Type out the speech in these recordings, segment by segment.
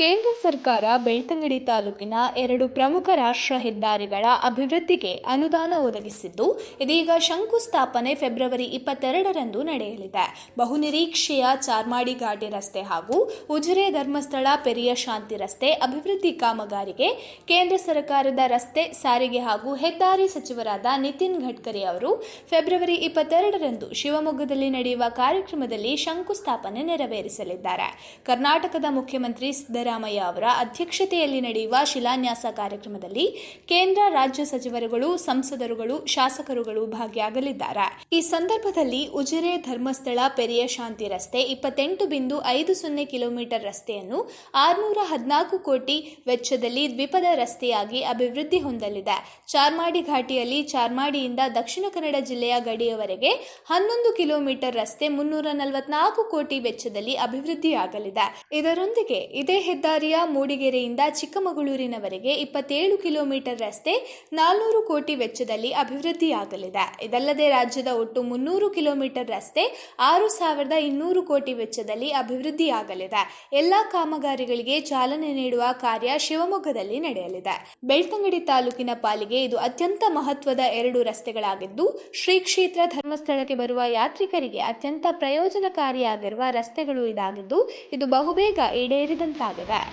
ಕೇಂದ್ರ ಸರ್ಕಾರ ಬೆಳ್ತಂಗಡಿ ತಾಲೂಕಿನ ಎರಡು ಪ್ರಮುಖ ರಾಷ್ಟ್ರ ಹೆದ್ದಾರಿಗಳ ಅಭಿವೃದ್ಧಿಗೆ ಅನುದಾನ ಒದಗಿಸಿದ್ದು, ಇದೀಗ ಶಂಕುಸ್ಥಾಪನೆ ಫೆಬ್ರವರಿ ಇಪ್ಪತ್ತೆರಡರಂದು ನಡೆಯಲಿದೆ. ಬಹುನಿರೀಕ್ಷೆಯ ಚಾರ್ಮಾಡಿ ಘಾಟಿ ರಸ್ತೆ ಹಾಗೂ ಉಜಿರೆ ಧರ್ಮಸ್ಥಳ ಪೆರಿಯ ಶಾಂತಿ ರಸ್ತೆ ಅಭಿವೃದ್ಧಿ ಕಾಮಗಾರಿಗೆ ಕೇಂದ್ರ ಸರ್ಕಾರದ ರಸ್ತೆ ಸಾರಿಗೆ ಹಾಗೂ ಹೆದ್ದಾರಿ ಸಚಿವರಾದ ನಿತಿನ್ ಗಡ್ಕರಿ ಅವರು ಫೆಬ್ರವರಿ ಇಪ್ಪತ್ತೆರಡರಂದು ಶಿವಮೊಗ್ಗದಲ್ಲಿ ನಡೆಯುವ ಕಾರ್ಯಕ್ರಮದಲ್ಲಿ ಶಂಕುಸ್ಥಾಪನೆ ನೆರವೇರಿಸಲಿದ್ದಾರೆ. ಕರ್ನಾಟಕದ ಮುಖ್ಯಮಂತ್ರಿ ಸಿದ್ದರಾಮಯ್ಯ ಅವರ ಅಧ್ಯಕ್ಷತೆಯಲ್ಲಿ ನಡೆಯುವ ಶಿಲಾನ್ಯಾಸ ಕಾರ್ಯಕ್ರಮದಲ್ಲಿ ಕೇಂದ್ರ ರಾಜ್ಯ ಸಚಿವರುಗಳು, ಸಂಸದರುಗಳು, ಶಾಸಕರುಗಳು ಭಾಗಿಯಾಗಲಿದ್ದಾರೆ. ಈ ಸಂದರ್ಭದಲ್ಲಿ ಉಜಿರೆ ಧರ್ಮಸ್ಥಳ ಪೆರಿಯ ಶಾಂತಿ ರಸ್ತೆ ಇಪ್ಪತ್ತೆಂಟು ಬಿಂದು ಐದು ಸೊನ್ನೆ ಕಿಲೋಮೀಟರ್ ರಸ್ತೆಯನ್ನು ಆರುನೂರ ಹದಿನಾಲ್ಕು ಕೋಟಿ ವೆಚ್ಚದಲ್ಲಿ ದ್ವಿಪದ ರಸ್ತೆಯಾಗಿ ಅಭಿವೃದ್ಧಿ ಹೊಂದಲಿದೆ. ಚಾರ್ಮಾಡಿ ಘಾಟಿಯಲ್ಲಿ ಚಾರ್ಮಾಡಿಯಿಂದ ದಕ್ಷಿಣ ಕನ್ನಡ ಜಿಲ್ಲೆಯ ಗಡಿಯವರೆಗೆ ಹನ್ನೊಂದು ಕಿಲೋಮೀಟರ್ ರಸ್ತೆ ಮುನ್ನೂರ ನಲವತ್ನಾಲ್ಕು ಕೋಟಿ ವೆಚ್ಚದಲ್ಲಿ ಅಭಿವೃದ್ಧಿಯಾಗಲಿದೆ. ಇದರೊಂದಿಗೆ ಇದೇ ಹೆದ್ದಾರಿಯ ಮೂಡಿಗೆರೆಯಿಂದ ಚಿಕ್ಕಮಗಳೂರಿನವರೆಗೆ ಇಪ್ಪತ್ತೇಳು ಕಿಲೋಮೀಟರ್ ರಸ್ತೆ ನಾಲ್ನೂರು ಕೋಟಿ ವೆಚ್ಚದಲ್ಲಿ ಅಭಿವೃದ್ಧಿಯಾಗಲಿದೆ. ಇದಲ್ಲದೆ ರಾಜ್ಯದ ಒಟ್ಟು ಮುನ್ನೂರು ಕಿಲೋಮೀಟರ್ ರಸ್ತೆ ಆರು ಸಾವಿರದ ಇನ್ನೂರು ಕೋಟಿ ವೆಚ್ಚದಲ್ಲಿ ಅಭಿವೃದ್ಧಿಯಾಗಲಿದೆ. ಎಲ್ಲ ಕಾಮಗಾರಿಗಳಿಗೆ ಚಾಲನೆ ನೀಡುವ ಕಾರ್ಯ ಶಿವಮೊಗ್ಗದಲ್ಲಿ ನಡೆಯಲಿದೆ. ಬೆಳ್ತಂಗಡಿ ತಾಲೂಕಿನ ಪಾಲಿಗೆ ಇದು ಅತ್ಯಂತ ಮಹತ್ವದ ಎರಡು ರಸ್ತೆಗಳಾಗಿದ್ದು, ಶ್ರೀ ಕ್ಷೇತ್ರ ಧರ್ಮಸ್ಥಳಕ್ಕೆ ಬರುವ ಯಾತ್ರಿಕರಿಗೆ ಅತ್ಯಂತ ಪ್ರಯೋಜನಕಾರಿಯಾಗಿರುವ ರಸ್ತೆಗಳು ಇದಾಗಿದ್ದು, ಇದು ಬಹುಬೇಗ ಈಡೇರಿದಂತಾಗಿದೆ. after that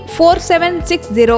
four seven six zero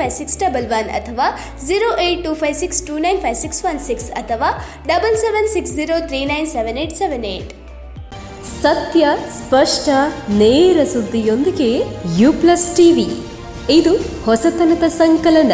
five six double one ಅಥವಾ zero eight two five six two nine five six one six ಅಥವಾ double seven six zero three nine seven eight seven eight ಸತ್ಯ, ಸ್ಪಷ್ಟ, ನೇರ ಸುದ್ದಿಯೊಂದಿಗೆ you plus TV ಇದು ಹೊಸತನದ ಸಂಕಲನ.